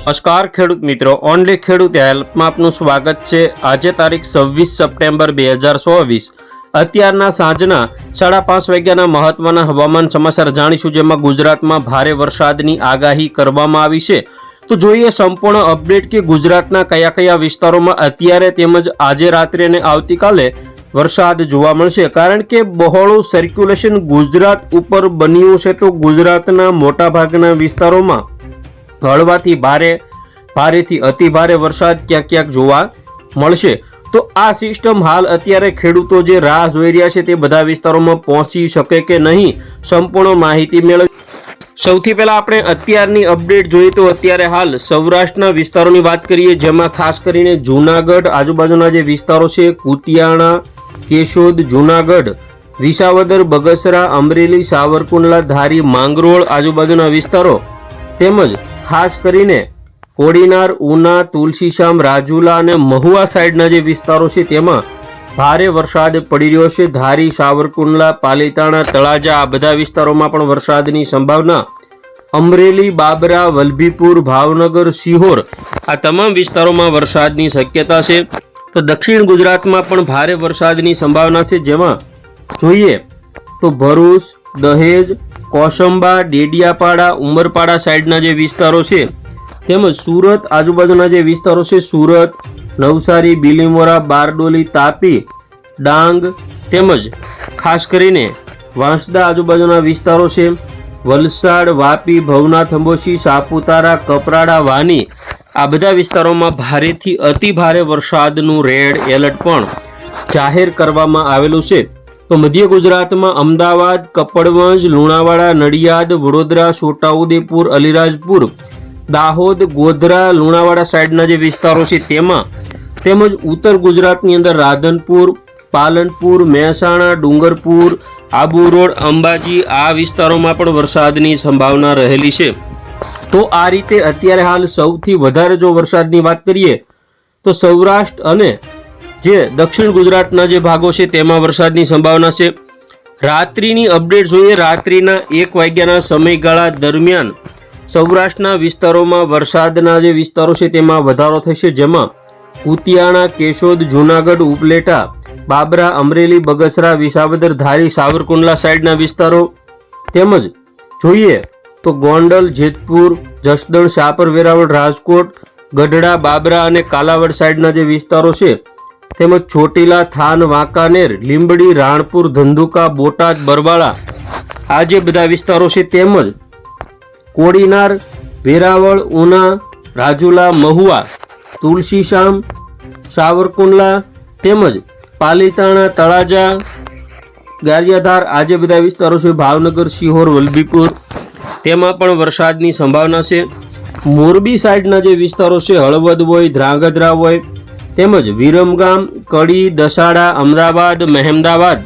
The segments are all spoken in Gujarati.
નમસ્કાર ખેડૂત મિત્રો, ઓનલી ખેડૂત હેલ્પમાં આપનું સ્વાગત છે. આજે તારીખ છવ્વીસ સપ્ટેમ્બર બે હજાર ચોવીસ. અત્યારના સાંજના સાડા પાંચ વાગ્યાના મહત્વના હવામાન સમાચાર જાણીશું, જેમાં ગુજરાતમાં ભારે વરસાદની આગાહી કરવામાં આવી છે. તો જોઈએ સંપૂર્ણ અપડેટ કે ગુજરાતના કયા કયા વિસ્તારોમાં અત્યારે તેમજ આજે રાત્રે અને આવતીકાલે વરસાદ જોવા મળશે. કારણ કે બહોળું સર્ક્યુલેશન ગુજરાત ઉપર બન્યું છે, તો ગુજરાતના મોટાભાગના વિસ્તારોમાં હળવાથી ભારે, ભારેથી અતિ ભારે વરસાદ ક્યાંક ક્યાંક જોવા મળશે. તો આ સિસ્ટમ હાલ અત્યારે ખેડૂતો જે રાહ જોઈ રહ્યા છે તે બધા વિસ્તારોમાં પહોંચી શકે કે નહીં, સંપૂર્ણ માહિતી મેળવી સૌથી પહેલાં આપણે અત્યારની અપડેટ જોઈએ તો અત્યારે હાલ સૌરાષ્ટ્રના વિસ્તારોની વાત કરીએ, જેમાં ખાસ કરીને જૂનાગઢ, આજુબાજુના જે વિસ્તારો છે, કુતિયાણા, કેશોદ, જૂનાગઢ, વિસાવદર, બગસરા, અમરેલી, સાવરકુંડલા, ધારી, માંગરોળ, આજુબાજુના વિસ્તારો તેમજ ખાસ કરીને કોડીનાર, ઉના તુલસીશ્યામ રાજુલા અને મહુવા સાઈડના જે વિસ્તારો છે, તેમાં ભારે વરસાદ પડી રહ્યો છે. ધારી, સાવરકુંડલા, પાલીતાણા, તળાજા, આ બધા વિસ્તારોમાં પણ વરસાદની સંભાવના. અમરેલી, બાબરા, વલભીપુર, ભાવનગર, સિહોર આ તમામ વિસ્તારોમાં વરસાદની શક્યતા છે. તો દક્ષિણ ગુજરાતમાં પણ ભારે વરસાદની સંભાવના છે. જેમાં જોઈએ તો ભરૂચ, દહેજ કોસંબા, ડેડિયાપાડા, ઉમરપાડા સાઈડના જે વિસ્તારો છે, તેમજ સુરત, આજુબાજુના જે વિસ્તારો છે, સુરત, નવસારી, બિલીમોરા, બારડોલી, તાપી, ડાંગ, તેમજ ખાસ કરીને વાંસદા આજુબાજુના વિસ્તારો છે, વલસાડ, વાપી, ભવનાથ અંબોશી સાપુતારા, કપરાડા, વાની, આ બધા વિસ્તારોમાં ભારેથી અતિ ભારે વરસાદનું રેડ એલર્ટ પણ જાહેર કરવામાં આવેલું છે. તો મધ્ય ગુજરાતમાં અમદાવાદ, કપડવંજ, લુણાવાડા, નડિયાદ, વડોદરા, છોટાઉદેપુર, અલીરાજપુર, દાહોદ, ગોધરા, લુણાવાડા સાઈડના જે વિસ્તારો છે તેમાં તેમજ ઉત્તર ગુજરાતની અંદર રાધનપુર, પાલનપુર, મહેસાણા, ડુંગરપુર, આબુ રોડ, અંબાજી આ વિસ્તારોમાં પણ વરસાદની સંભાવના રહેલી છે. તો આ રીતે અત્યારે હાલ સૌથી વધારે જો વરસાદની વાત કરીએ તો સૌરાષ્ટ્ર અને જે દક્ષિણ ગુજરાતના જે ભાગો છે તેમાં વરસાદની સંભાવના છે. રાત્રિની અપડેટ જોઈએ. રાત્રિના એક વાગ્યાના સમયગાળા દરમિયાન સૌરાષ્ટ્રના વિસ્તારોમાં વરસાદના જે વિસ્તારો છે તેમાં વધારો થશે, જેમાં ઉતિયાણા, કેશોદ, જૂનાગઢ, ઉપલેટા, બાબરા, અમરેલી, બગસરા, વિસાવદર, ધારી, સાવરકુંડલા સાઈડના વિસ્તારો તેમજ જોઈએ તો ગોંડલ, જેતપુર, જસદણ શાપર વેરાવળ રાજકોટ, ગઢડા, બાબરા અને કાલાવડ સાઈડના જે વિસ્તારો છે તેમજ ચોટીલા, થાન, વાંકાનેર, લીંબડી, રાણપુર, ધંધુકા, બોટાદ, બરવાળા આ જે બધા વિસ્તારો છે તેમજ કોડીનાર, વેરાવળ, ઉના, રાજુલા, મહુવા તુલસીશામ સાવરકુંડલા તેમજ પાલીતાણા, તળાજા, ગારિયાધાર આ જે બધા વિસ્તારો છે ભાવનગર સિહોર વલભીપુર તેમાં પણ વરસાદની સંભાવના છે. મોરબી સાઈડના જે વિસ્તારો છે, હળવદ હોય, ધ્રાંગધ્રા હોય તેમજ વિરમગામ, કડી, દસાડા, અમદાવાદ, મહેમદાવાદ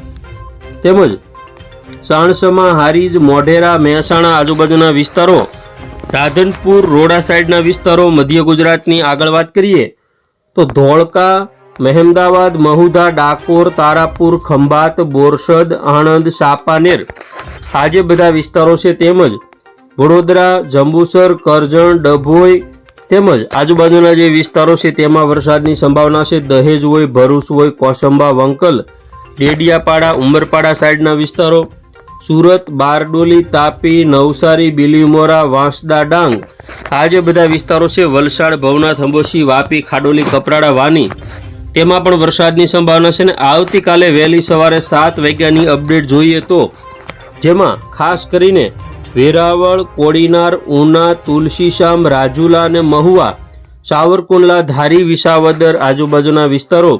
તેમજ સાણસમા હારીજ, મોઢેરા, મહેસાણા આજુબાજુના વિસ્તારો, રાધનપુર, રોડા સાઈડના વિસ્તારો, મધ્ય ગુજરાતની આગળ વાત કરીએ તો ધોળકા, મહેમદાવાદ, મહુધા, ડાકોર, તારાપુર, ખંભાત, બોરસદ, આણંદ, સાપાનેર આ જે બધા વિસ્તારો છે તેમજ વડોદરા, જંબુસર, કરજણ, ડભોઈ તેમજ આજુબાજુના જે વિસ્તારો છે તેમાં વરસાદની સંભાવના છે. દહેજ હોય, ભરૂચ હોય, કોસંબા, વંકલ, ડેડિયાપાડા, ઉમરપાડા સાઈડના વિસ્તારો, સુરત, બારડોલી, તાપી, નવસારી, બિલીમોરા, વાંસદા, ડાંગ. આ જે બધા વિસ્તારો છે, વલસાડ, ભવનાથ, અંબોસી, વાપી, ખાડોલી, કપરાડા, વાની, તેમાં પણ વરસાદની સંભાવના છે ને આવતીકાલે વહેલી સવારે સાત વાગ્યાની અપડેટ જોઈએ તો, જેમાં ખાસ કરીને વેરાવળ, કોડીનાર, ઉના તુલસીશામ રાજુલા અને મહુવા, સાવરકુંડલા, ધારી, વિસાવદર આજુબાજુના વિસ્તારો,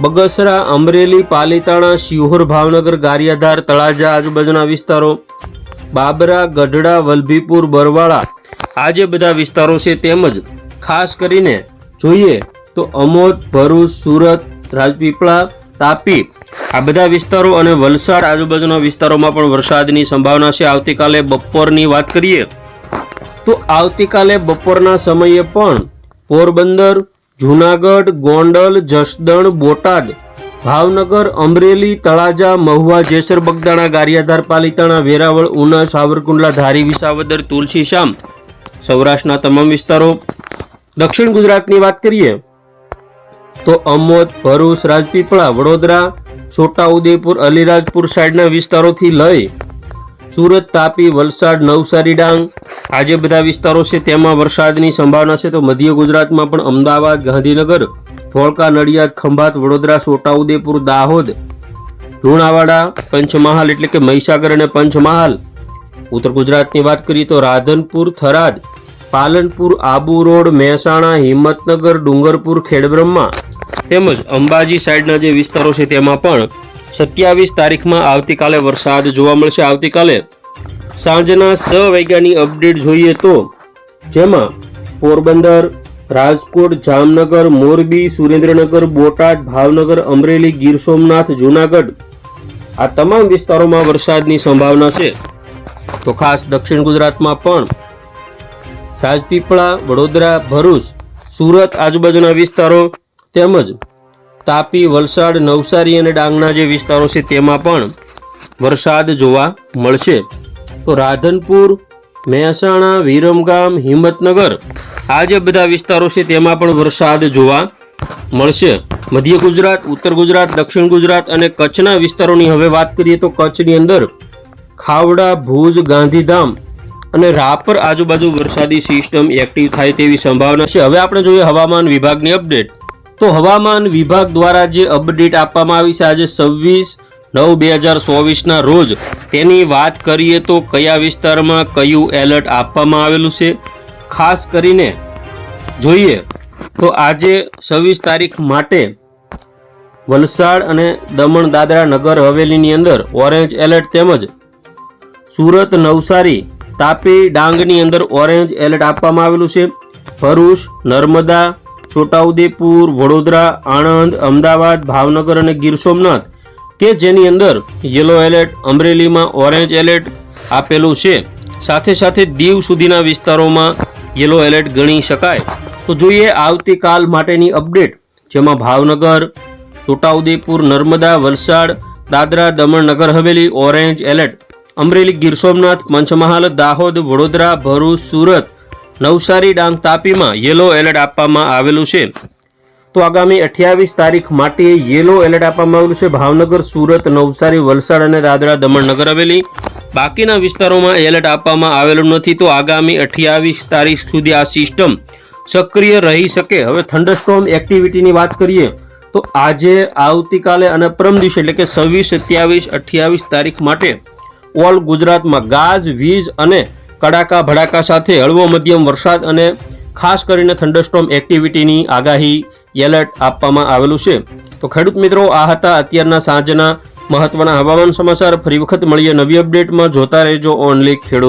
બગસરા, અમરેલી, પાલીતાણા, શિહોર, ભાવનગર, ગારિયાધાર, તળાજા આજુબાજુના વિસ્તારો, બાબરા, ગઢડા, વલભીપુર, બરવાળા આ જે બધા વિસ્તારો છે તેમજ ખાસ કરીને જોઈએ તો અમોદ, ભરૂચ, સુરત, રાજપીપળા તાપી. આ બધા વિસ્તારો અને વલસાડ આજુબાજુના વિસ્તારોમાં પણ વરસાદની સંભાવના છે. આવતીકાલે બપોરની વાત કરીએ તો આવતીકાલે બપોરના સમયે પણ પોરબંદર, જૂનાગઢ, ગોંડલ, જસદણ, બોટાદ, ભાવનગર, અમરેલી, તળાજા, મહુવા, જેસર, બગદાણા, ગારિયાધાર, પાલીતાણા, વેરાવળ, ઉના, સાવરકુંડલા, ધારી, વિસાવદર તુલસીશ્યામ સૌરાષ્ટ્રના તમામ વિસ્તારો. દક્ષિણ ગુજરાતની વાત કરીએ તો અમોદ, ભરૂચ, રાજપીપળા, વડોદરા, છોટાઉદેપુર, અલીરાજપુર સાઈડના વિસ્તારોથી લઈ સુરત, તાપી, વલસાડ, નવસારી ડાંગ આ જે બધા વિસ્તારો છે તેમાં વરસાદની સંભાવના છે તો મધ્ય ગુજરાતમાં પણ અમદાવાદ, ગાંધીનગર, ધોળકા, નડિયાદ, ખંભાત, વડોદરા, છોટાઉદેપુર, દાહોદ, લુણાવાડા, પંચમહાલ એટલે કે મહીસાગર અને પંચમહાલ. ઉત્તર ગુજરાતની વાત કરીએ તો રાધનપુર, થરાદ પાલનપુર, આબુ રોડ, મહેસાણા, હિંમતનગર, ડુંગરપુર, ખેડબ્રહ્મા તેમજ અંબાજી સાઈડના જે વિસ્તારો છે તેમાં પણ સત્યાવીસ તારીખમાં આવતીકાલે વરસાદ જોવા મળશે. આવતીકાલે સાંજના છ વાગ્યાની અપડેટ જોઈએ તો જેમાં પોરબંદર, રાજકોટ, જામનગર, મોરબી, સુરેન્દ્રનગર, બોટાદ, ભાવનગર, અમરેલી, ગીર સોમનાથ, જૂનાગઢ આ તમામ વિસ્તારોમાં વરસાદની સંભાવના છે. તો ખાસ દક્ષિણ ગુજરાતમાં પણ રાજપીપળા, વડોદરા, ભરૂચ, સુરત, આજુબાજુના વિસ્તારો તેમજ તાપી, વલસાડ, નવસારી અને ડાંગના જે વિસ્તારો છે તેમાં પણ વરસાદ જોવા મળશે. તો રાધનપુર, મહેસાણા, વિરમગામ, હિંમતનગર આ જે બધા વિસ્તારો છે તેમાં પણ વરસાદ જોવા મળશે. મધ્ય ગુજરાત, ઉત્તર ગુજરાત, દક્ષિણ ગુજરાત અને કચ્છના વિસ્તારોની હવે વાત કરીએ તો કચ્છની અંદર ખાવડા, ભુજ, ગાંધીધામ અને રાપર આજુબાજુ વરસાદી સિસ્ટમ એક્ટિવ થાય તેવી સંભાવના છે. હવે આપણે જોઈએ હવામાન વિભાગની અપડેટ તો હવામાન વિભાગ દ્વારા જે અપડેટ આપવામાં આવી છે, આજે છવ્વીસ નવ બે હજાર ચોવીસના રોજ, તેની વાત કરીએ તો કયા વિસ્તારમાં કયું એલર્ટ આપવામાં આવેલું છે? ખાસ કરીને જોઈએ તો આજે છવ્વીસ તારીખ માટે વલસાડ અને દમણ દાદરા નગર હવેલીની અંદર ઓરેન્જ એલર્ટ તેમજ સુરત નવસારી તાપી ડાંગની અંદર ઓરેન્જ એલર્ટ આપવામાં આવેલું છે. ભરૂચ, નર્મદા, છોટાઉદેપુર, વડોદરા, આણંદ, અમદાવાદ, ભાવનગર અને ગીર સોમનાથ કે જેની અંદર યલો એલર્ટ અમરેલીમાં ઓરેન્જ એલર્ટ આપેલું છે. સાથે સાથે દીવ સુધીના વિસ્તારોમાં યલો એલર્ટ ગણી શકાય. તો જોઈએ આવતીકાલ માટેની અપડેટ જેમાં ભાવનગર, છોટાઉદેપુર, નર્મદા, વલસાડ, દાદરા, દમણ, નગર હવેલી ઓરેન્જ એલર્ટ અમરેલી ગીર સોમનાથ, પંચમહાલ, દાહોદ, વડોદરા, ભરૂચ, સુરત, નવસારી, ડાંગ, તાપીમાં યલો એલર્ટ આપવામાં આવેલું છે. તો આગામી અઠ્યાવીસ તારીખ માટે યલો એલર્ટ આપવામાં આવેલું છે. ભાવનગર, સુરત, નવસારી, વલસાડ અને દાદરા દમણ નગર હવેલી. બાકીના વિસ્તારોમાં એલર્ટ આપવામાં આવેલું નથી. તો આગામી અઠ્યાવીસ તારીખ સુધી આ સિસ્ટમ સક્રિય રહી શકે. હવે થંડરસ્ટોર્મ એક્ટિવિટીની વાત કરીએ, તો આજે આવતીકાલે અને પરમ દિવસે એટલે કે છવ્વીસ, સત્યાવીસ, અઠ્યાવીસ તારીખ માટે ઓલ ગુજરાતમાં ગાજ, વીજ અને કડાકા ભડાકા સાથે હળવો મધ્યમ વરસાદ અને ખાસ કરીને થંડરસ્ટોમ એક્ટિવિટીની આગાહી એલર્ટ આપવામાં આવેલું છે. તો ખેડૂત મિત્રો, આ હતા અત્યારના સાંજના મહત્વના હવામાન સમાચાર. ફરી વખત મળીએ નવી અપડેટમાં. જોતા રહેજો ઓનલી ખેડૂત.